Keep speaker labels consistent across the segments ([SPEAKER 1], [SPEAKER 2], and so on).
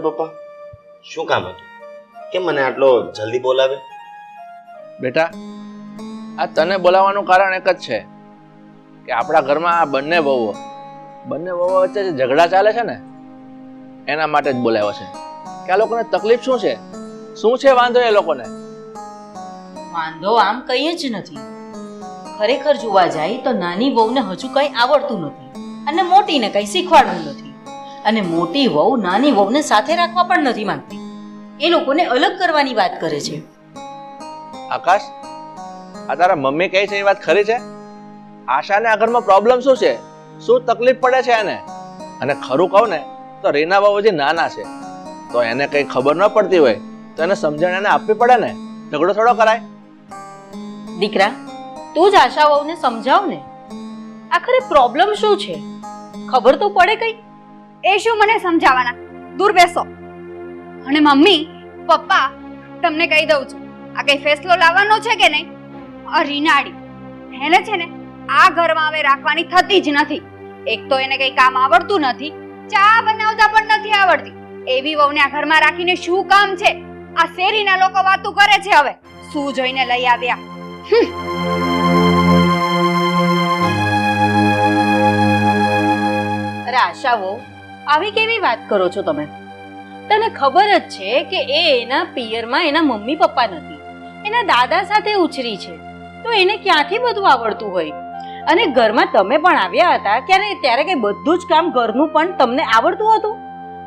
[SPEAKER 1] ને પપ્પા? શું કામ હતું? કેમ મને આટલો જલ્દી બોલાવે?
[SPEAKER 2] બેટા આ તને બોલાવવાનું કારણ એક જ છે કે આપણા ઘરમાં આ બંને વહુઓ બંને વહુઓ વચ્ચે જે ઝઘડા ચાલે છે ને એના માટે જ બોલાવ્યો છે. કે આ લોકોને તકલીફ શું છે? શું છે વાંધો એ લોકોને?
[SPEAKER 3] વાંધો આમ કંઈ જ નથી. ખરેખર જોવા જાય તો નાની વહુને હજુ કંઈ આવડતું નથી અને મોટીને કંઈ શીખવાડવું નથી. અને મોટી વહુ નાની વહુને સાથે રાખવા પણ નથી માંગતી. એ લોકોને અલગ કરવાની વાત કરે છે.
[SPEAKER 2] આકાશ આ તારા મમ્મી કહે છે એ વાત ખરી છે? આશાને આ ઘરમાં પ્રોબ્લેમ શું છે? શું તકલીફ પડે છે એને અને ખરું કહું ને તો રીના બાબુ જે નાના છે. તો એને કંઈ ખબર ન પડતી હોય તો એને સમજણ એને આપવી પડે ને? ઝઘડો થોડો કરાય.
[SPEAKER 3] દીકરા તું જ આશા વહુને સમજાવ ને આખરે પ્રોબ્લેમ શું છે? ખબર તો પડે કઈ.
[SPEAKER 4] એ શું મને સમજાવવાના દૂર બેસો. અને મમ્મી, પપ્પા, તમને કહી દઉં છું. આ કઈ ફેસલો લાવવાનો છે કે નહીં? આ રીનાડી એને છે ને, આ ઘરમાં હવે રાખવાની થતી જ નથી. એક તો એને કઈ કામ આવડતું નથી. ચા બનાવતા પણ નથી આવડતી. એવી વહુને આ ઘરમાં રાખીને શું કામ છે? આ શેરીના લોકો વાતું કરે છે હવે. શું જોઈને લઈ આવ્યા?
[SPEAKER 3] અરે આશા વહુ આવી કેવી વાત કરો છો તમે? તને ખબર જ છે કે એ એના પિયરમાં એના મમ્મી પપ્પા નથી. એના દાદા સાથે ઉછરી છે. તો એને ક્યાંથી બધું આવડતું હોય? અને ઘરમાં તમે પણ આવ્યા હતા ત્યારે ત્યારે કે બધું જ કામ ઘરનું પણ તમને આવડતું હતું?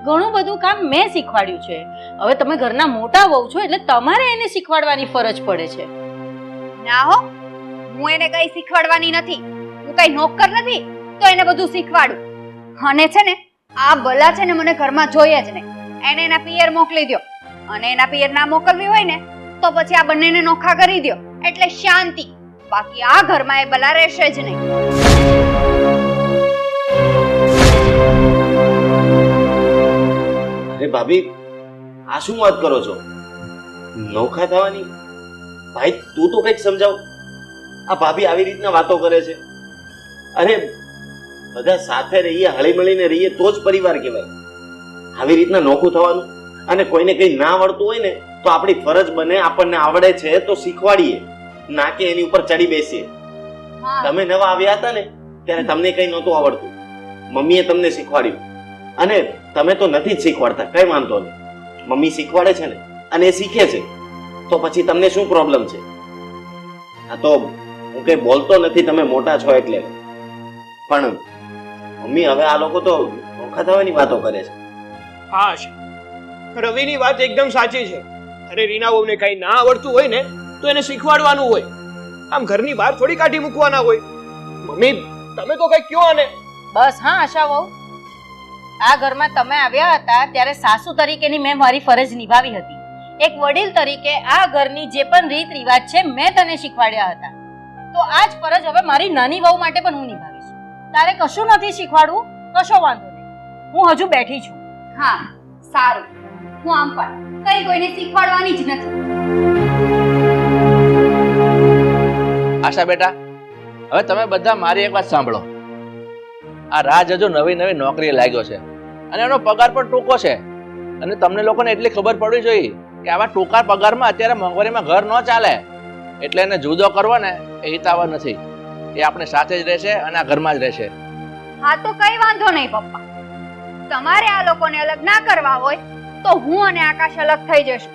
[SPEAKER 3] ઘણું બધું કામ મેં શીખવાડ્યું છે. હવે તમે ઘરના મોટા વહુ છો એટલે તમારે એને શીખવાડવાની ફરજ પડે છે.
[SPEAKER 4] ના હો, હું એને કઈ શીખવાડવાની નથી. હું કઈ નોકર નથી, તો એને બધું શીખવાડું. અને છે ને આ ભલા છે ને મને ઘરમાં જોઈએ જ નહીં. એને એના પિયર મોકલી દો અને એના પિયર ના મોકલવી હોય ને, તો પછી આ બંનેને નોખા કરી દો એટલે શાંતિ. બાકી આ ઘરમાં એ ભલા રહેશે જ નહીં.
[SPEAKER 1] અરે ભાભી, આ શું વાત કરો છો? નોખા થવાની? ભાઈ, તું તો કંઈક સમજાવ. આ ભાભી આવી રીતના વાતો કરે છે. અરે બધા સાથે રહીએ હળીમળીને રહીએ તો જ પરિવાર કહેવાય. આવી રીતના નોખું થવાનું. અને કોઈને કંઈ ના આવડતું હોય ને તો આપણી ફરજ બને આપણને આવડે છે તો શીખવાડીએ. ના કે એની ઉપર ચડી બેસીએ. તમે નવા આવ્યા હતા ને ત્યારે તમને કંઈ નહોતું આવડતું. મમ્મીએ તમને શીખવાડ્યું. અને તમે તો નથી જ શીખવાડતા કઈ વાંધો નહીં. મમ્મી શીખવાડે છે ને અને એ શીખે છે. તો પછી તમને શું પ્રોબ્લેમ છે? આ તો હું કઈ બોલતો નથી તમે મોટા છો એટલે. પણ મમ્મી હવે આ લોકો તો નોખા થવાની વાતો કરે છે.
[SPEAKER 5] હા આશા. રવિની વાત એકદમ સાચી છે. અરે રીના બહુને કઈ ના આવડતું હોય ને તો એને શીખવાડવાનું હોય. આમ ઘરની બહાર થોડી કાઢી મૂકવાના હોય. મમ્મી તમે તો કઈ કયો આને?
[SPEAKER 3] બસ હા આશા વહુ. આ ઘરમાં તમે આવ્યા હતા ત્યારે સાસુ તરીકેની મેં મારી ફરજ નિભાવી હતી. એક વડીલ તરીકે આ ઘરની જે પણ રીત રિવાજ છે મેં તને શીખવાડ્યા હતા. તો આ જ ફરજ હવે મારી નાની વહુ માટે પણ હું નિભાવીશ તારે કશું નથી શીખવાડવું કશો વાંધો નહીં. હું હજુ બેઠી છું.
[SPEAKER 4] હા સારું. હું આમ પણ કઈ કોઈને શીખવાડવાની જ નથી.
[SPEAKER 2] આશા બેટા હવે તમે બધા મારી એક વાત સાંભળો. આ રાજ હજુ નવી નવી નોકરીએ લાગ્યો છે અને એનો પગાર પણ ટૂંકો છે. અને તમને લોકોને એટલી ખબર પડવી જોઈએ કે આવા ટૂંકા પગારમાં અત્યારે મોંઘવારીમાં ઘર ન ચાલે. એટલે એને જુદો કરવો ને એ હિતાવહ નથી. એ આપણે સાથે જ રહેશે અને આ ઘરમાં જ રહેશે.
[SPEAKER 4] હા, તો કઈ વાંધો નહીં, પપ્પા. તમારે આ લોકોને અલગ ના કરવા હોય, તો હું અને આકાશ અલગ થઈ જશું.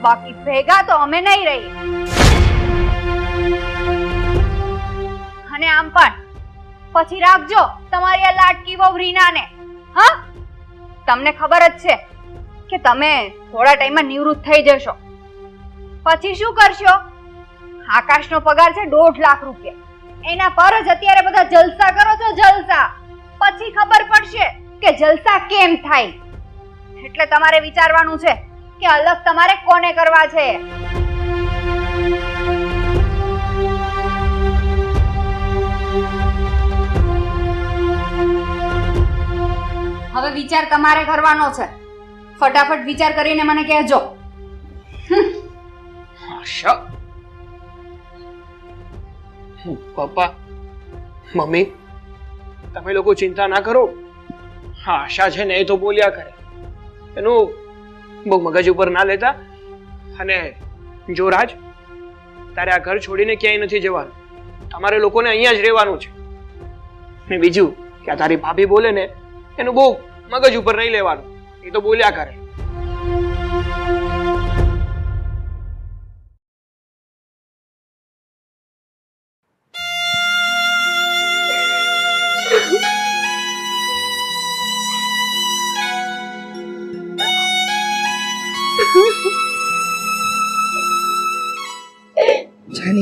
[SPEAKER 4] બાકી ભેગા તો અમે નહીં રહીએ. અને આમ પણ, પછી રાખજો તમારી આ લાટકી વહુ રીનાને. હા? તમને ખબર જ છે કે તમે થોડા ટાઈમમાં નિવૃત્ત થઈ જશો. પછી શું કરશો? આકાશનો પગાર છે દોઢ લાખ રૂપિયા. એના પર જ અત્યારે બધા જલસા કરો છો, જલસા. પછી ખબર પડશે કે જલસા કેમ થાય. એટલે તમારે વિચારવાનું છે કે અલગ તમારે કોને કરવા છે? હવે વિચાર તમારે કરવાનો છે. ફટાફટ વિચાર કરીને મને કહેજો.
[SPEAKER 5] આશા પપ્પા, મમ્મી, તમે લોકો ચિંતા ના કરો. હા, આશા છે ને એ તો બોલ્યા કરે. એનું બહુ મગજ ઉપર ના લેતા. અને જો રાજ, તારે આ ઘર છોડીને ક્યાંય નથી જવાનું. તમારે લોકોને અહીંયા જ રહેવાનું છે. ને બીજું, કે આ તારી ભાભી બોલે ને, એનું બહુ મગજ ઉપર નહીં લેવાનું. એ તો બોલ્યા કરે.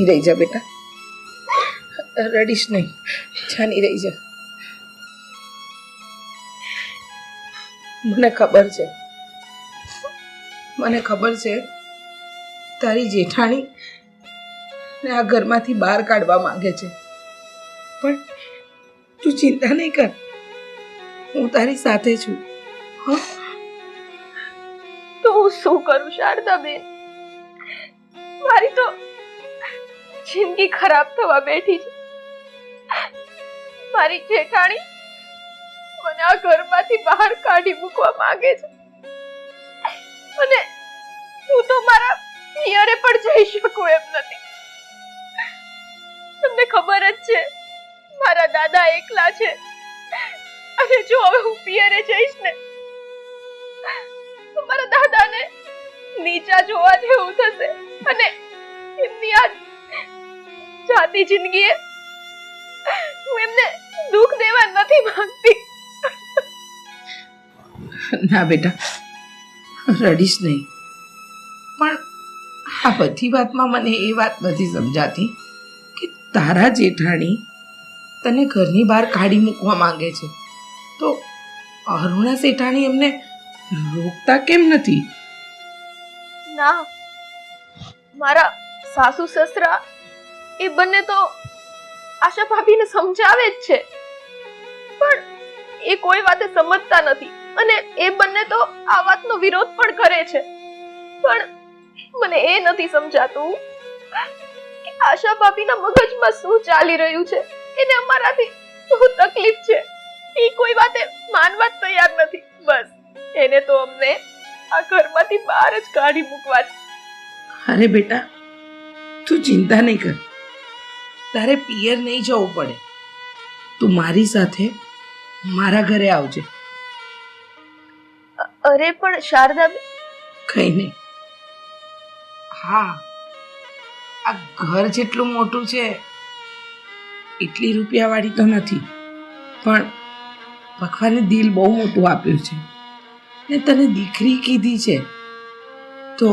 [SPEAKER 6] રહી જા બેટા. રડીશ નહીં. જાની રહી જા. મને ખબર છે. મને ખબર છે તારી જેઠાણી ને આ ઘરમાંથી બહાર કાઢવા માંગે છે. પણ તું ચિંતા નહીં કર. હું તારી સાથે છું.
[SPEAKER 7] તો હું શું કરું શારદાબેન? મારી તો જિંદગી ખરાબ થવા બેઠી છે. મારી જેઠાણી મને આ ઘરમાંથી બહાર કાઢી મૂકવા માંગે છે. અને હું તો મારા પિયરે પણ જઈ શકું એમ નથી. તમને ખબર જ છે, મારા દાદા એકલા છે. અને જો હવે હું પિયરે જઈશ ને, તો મારા દાદાને નીચા જોવા જેવું થશે. અને એમની આ જાતી જિંદગીએ હું એમને દુઃખ દેવા નથી માંગતી.
[SPEAKER 6] ના બેટા રડીશ નહીં. પણ આ બધી વાતમાં મને એ વાત નથી સમજાતી કે તારા જેઠાણી તને ઘરની બહાર કાઢી મૂકવા માંગે છે. તો અરુણા શેઠાણી એમને રોકતા કેમ નથી?
[SPEAKER 7] ના મારા સાસુ સસરા એ બંને તો આશા ભાભીને સમજાવે જ છે. પણ એ કોઈ વાતે સમજતા નથી અને એ બંને તો આ વાતનો વિરોધ પણ કરે છે. પણ મને એ નથી સમજાતું કે આશા ભાભીના મગજમાં શું ચાલી રહ્યું છે. એને અમારાથી શું તકલીફ છે? એ કોઈ વાતે માનવા જ તૈયાર નથી. બસ, એને તો અમને આ ઘરમાંથી બહાર જ કાઢી મૂકવા છે.
[SPEAKER 6] અરે બેટા, તું ચિંતા નહીં કર. તારે પિયર નહીં જવું પડે. તું મારી સાથે મારા ઘરે આવજે.
[SPEAKER 7] અરે પણ શારદા
[SPEAKER 6] કઈ નહીં. હા આ ઘર જેટલું મોટું છે એટલી રૂપિયાવાળી તો નથી. પણ ભગવાને દિલ બહુ મોટું આપ્યું છે. ને તને દીકરી કીધી છે તો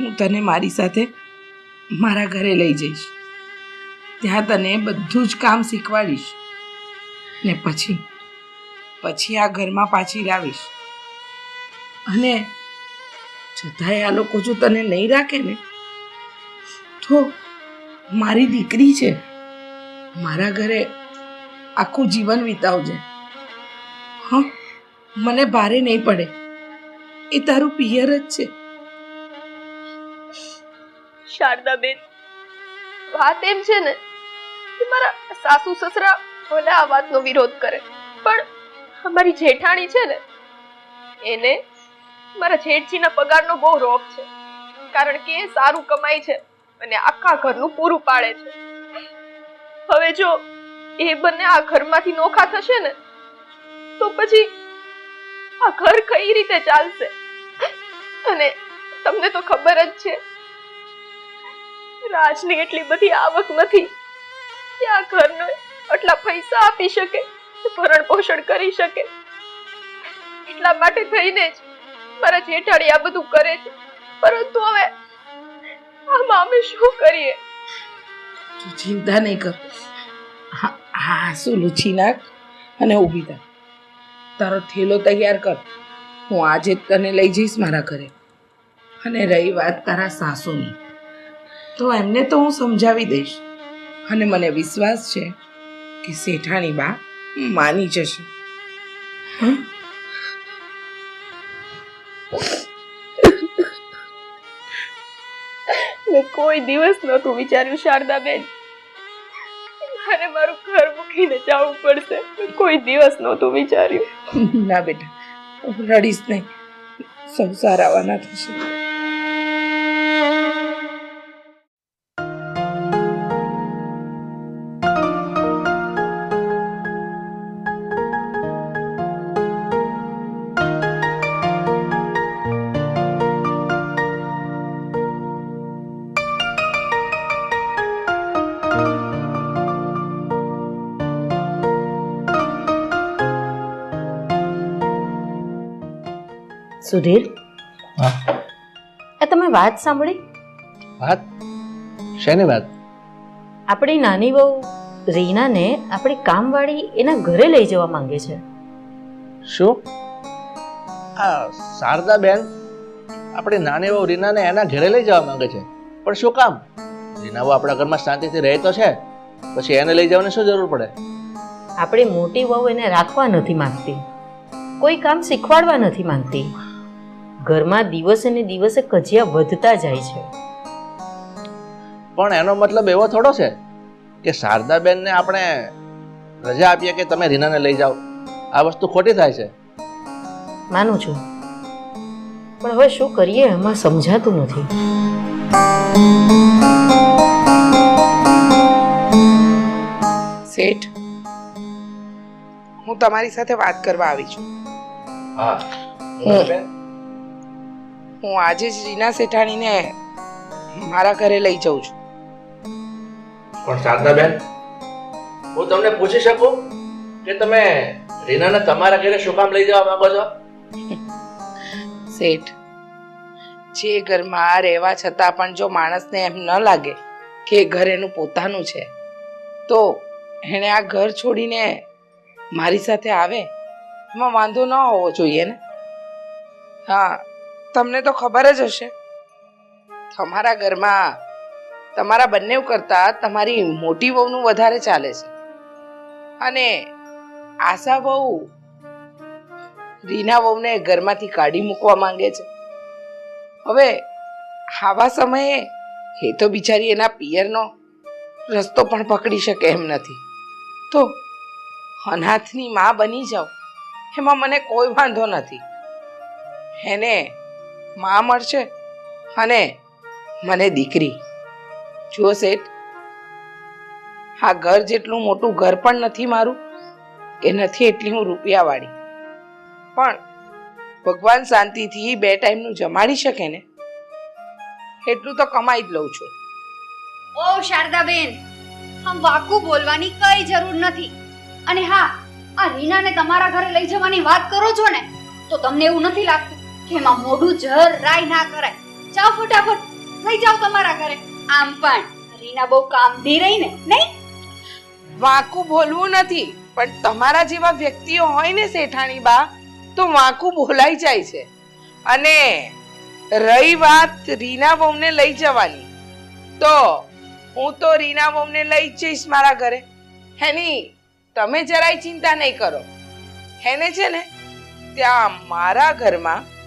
[SPEAKER 6] હું તને મારી સાથે મારા ઘરે લઈ જઈશ. ત્યાં તને બધું જ કામ શીખવાડીશ. ને પછી પછી આ ઘરમાં પાછી લાવીશ. અને છતાંય આ લોકો જો તને નહીં રાખે ને, તો મારી દીકરી છે. મારા ઘરે આખું જીવન વિતાવજે. હા, મને ભારે નહીં પડે. એ તારું પિયર જ છે.
[SPEAKER 7] શારદાબેન, વાત એમ છે ને કે મારા સાસુ સસરા ભલે આ વાતનો વિરોધ કરે, પણ અમારી જેઠાણી છે ને, એને મારા જેઠજીના પગારનો બહુ રોપ છે. કારણ કે એ સારું કમાય છે અને આખા ઘરનું પૂરું પાડે છે. હવે જો એ બંને આ ઘરમાંથી નોખા થશે ને, તો પછી આ ઘર કઈ રીતે ચાલશે? અને તમને તો ખબર જ છે, રાજની એટલી બધી આવક નથી. કે આ ઘરને આટલા પૈસા આપી શકે ભરણ પોષણ કરી શકે. એટલા માટે થઈને જ મારા જેઠાણી આ બધું કરે છે. પરંતુ હવે આમાં અમે શું કરીએ?
[SPEAKER 6] તું ચિંતા નહીં કર. હા, શું લૂછી નાખ અને ઊભી થા. તારો થેલો તૈયાર કર. હું આજે જ તને લઈ જઈશ મારા ઘરે. અને રહી વાત તારા સાસુની. તો એમને તો હું સમજાવી દઈશ. અને મને વિશ્વાસ છે કે શેઠાણી બા માની જશે.
[SPEAKER 7] મેં કોઈ દિવસ નહોતું વિચાર્યું શારદાબેન. મારે મારું ઘર મૂકીને જવું પડશે. કોઈ દિવસ નહોતું વિચાર્યું.
[SPEAKER 6] ના બેટા રડીશ નહીં. સંસાર આવવાના થશે.
[SPEAKER 3] સુધીર? એ તમે વાત સાંભળી?
[SPEAKER 2] વાત? શેની વાત?
[SPEAKER 3] આપણી નાની બહુ રીનાને આપણી કામવાળી એના ઘરે લઈ જવા માંગે છે.
[SPEAKER 2] શું? આ શારદા બેન આપણી નાની બહુ રીનાને એના ઘરે લઈ જવા માંગે છે. પણ શું કામ? રીના વહુ આપણા ઘરમાં શાંતિથી રહે તો છે. પછી એને લઈ જવાની શું જરૂર પડે?
[SPEAKER 3] આપણી મોટી વહુ એને રાખવા નથી માંગતી. કોઈ કામ શીખવાડવા નથી માંગતી. ઘરમાં દિવસે ને દિવસે કજિયા વધતા જાય છે.
[SPEAKER 2] પણ એનો મતલબ એવો થોડો છે કે શારદાબેનને આપણે રજા આપીએ કે તમે રીનાને લઈ જાઓ. આ વસ્તુ ખોટી થાય છે.
[SPEAKER 3] માનું છું. પણ હવે શું કરીએ એમાં સમજાતું નથી.
[SPEAKER 6] શેઠ હું તમારી સાથે વાત કરવા આવી છું.
[SPEAKER 2] હા.
[SPEAKER 6] હું આજે જ રીના શેઠાણીને મારા ઘરે લઈ જાઉં છું.
[SPEAKER 2] પણ શારદા બેન હું તમને પૂછી શકું કે તમે રીનાને તમારા ઘરે શું કામ લઈ જવા માંગો છો?
[SPEAKER 6] શેઠ જે ઘરમાં રહેવા છતાં પણ જો માણસને એમ ન લાગે કે ઘર એનું પોતાનું છે તો એણે આ ઘર છોડીને મારી સાથે આવે? એમાં વાંધો ન હોવો જોઈએ ને? હા તમને તો ખબર જ હશે. તમારા ઘરમાં તમારા બંને કરતાં તમારી મોટી વહુનું વધારે ચાલે છે. અને આશા વહુ રીના વહુને ઘરમાંથી કાઢી મૂકવા માંગે છે. હવે આવા સમયે એ તો બિચારી એના પિયરનો રસ્તો પણ પકડી શકે એમ નથી. તો અનાથની માં બની જાઓ. એમાં મને કોઈ વાંધો નથી. એને માં મળશે અને મને દીકરી. જુઓ શેઠ, આ ઘર જેટલું મોટું ઘર પણ નથી મારું કે નથી એટલી હું રૂપિયાવાળી. પણ ભગવાન શાંતિથી બે ટાઈમનું જમાડી શકે ને, એટલું તો કમાઈ જ લઉં છું.
[SPEAKER 4] ઓ શારદાબેન હમ વાકુ બોલવાની કઈ જરૂર નથી. અને હા, આ રીનાને તમારા ઘરે લઈ જવાની વાત કરો છો ને, તો તમને એવું નથી લાગતું કે એમાં મોઢું જર રાય ના કરાય. જાઓ ફટાફટ, લઈ જાઓ તમારા ઘરે. આમ પણ રીના બહુ કામધી રહી ને નહીં?
[SPEAKER 6] વાંકું બોલવું નથી, પણ તમારા જેવા વ્યક્તિઓ હોય ને શેઠાણી બા, તો વાંકું બોલાઈ જાય છે. અને રહી વાત રીના બહુને લઈ જવાની. તો હું તો રીના બહુને લઈ જઈશ મારા ઘરે. હેની, તમે જરાય ચિંતા નહીં કરો. હેને છે ને, ત્યાં મારા ઘરમાં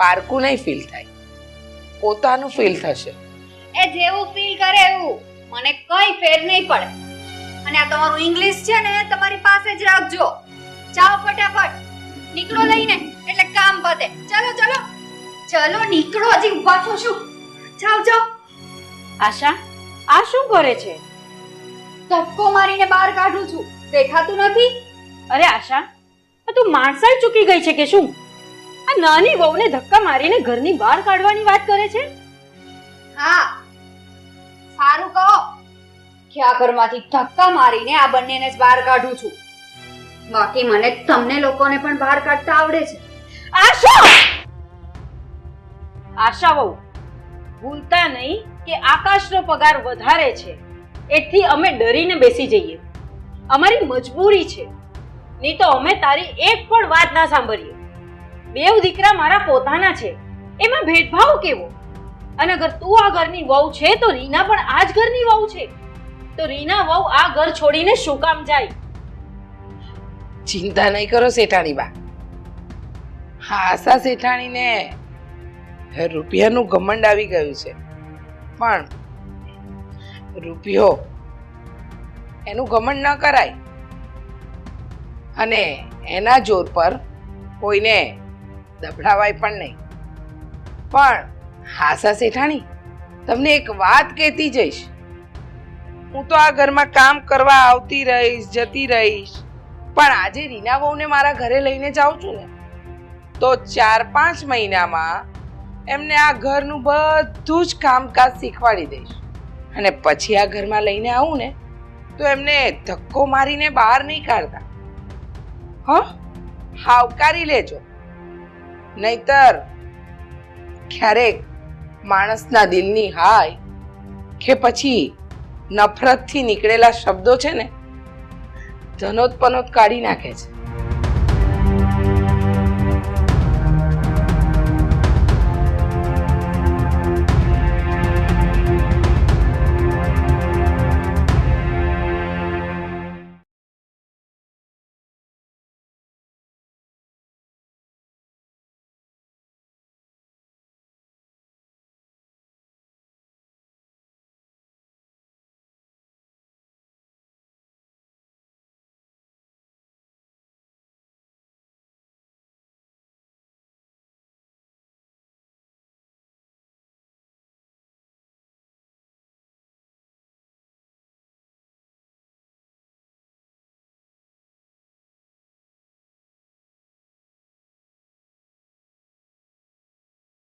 [SPEAKER 6] પારકું નહીં ફીલ થાય. પોતાનું ફીલ થશે.
[SPEAKER 4] એ જેવું ફીલ કરે એવું. મને કઈ ફેર નહીં પડે. અને આ તમારું ઇંગ્લિશ છે ને તમારી પાસે જ રાખજો. જાઓ ફટાફટ. નીકળો લઈને એટલે કામ પતે ચલો ચલો. ચલો નીકળો. હજી ઊભા છો શું? જાઓ જાઓ.
[SPEAKER 3] આશા આ શું કરે છે?
[SPEAKER 4] ધક્કો મારીને બહાર કાઢું છું. દેખાતું નથી?
[SPEAKER 3] અરે આશા તું માણસાઈ ચૂકી ગઈ છે કે શું? આ નાની વહુને ધક્કા મારીને ઘરની બહાર કાઢવાની વાત કરે છે?
[SPEAKER 4] હા. સારું કહો. કે ઘરમાંથી ધક્કા મારીને આ બંનેને જ બહાર કાઢું છું. બાકી મને તમને લોકોને પણ બહાર કાઢતા આવડે છે.
[SPEAKER 3] આશા! આશા વહુ ભૂલતા નહીં કે આકાશનો પગાર વધારે છે. એથી અમે ડરીને બેસી જઈએ. અમારી મજબૂરી છે. નહીં તો અમે તારી એક પણ વાત ના સાંભળીએ. બેવ દીકરા મારા પોતાના છે. એમાં ભેદભાવ કેવો? અને અગર તું આ ઘરની વહુ છે તો રીના પણ આ જ ઘરની વહુ છે. તો રીના વહુ આ ઘર છોડીને શું કામ જાય?
[SPEAKER 6] ચિંતા નહીં કરો શેઠાણી બા. હા આશા શેઠાણીને રૂપિયાનું ઘમંડ આવી ગયું છે. પણ રૂપિયો એનું ઘમંડ ન કરાય. અને એના જોર પર કોઈને દબડાવાય પણ નહીં. પણ હાસા શેઠાણી, તમને એક વાત કહેતી જઈશ. હું તો આ ઘરમાં કામ કરવા આવતી રહીશ, જતી રહીશ. પણ આજે રીના વહુને મારા ઘરે લઈને જાઉં છું ને, તો ચાર પાંચ મહિનામાં એમને આ ઘરનું બધું જ કામકાજ શીખવાડી દઈશ. અને પછી આ ઘરમાં લઈને આવું ને, તો એમને ધક્કો મારીને બહાર નહીં કાઢતા. હ? હાવકારી લેજો. નહીતર ક્યારેક માણસના દિલની હાય કે પછી નફરતથી નીકળેલા શબ્દો છે ને ધનોત્પનોત કાઢી નાખે છે.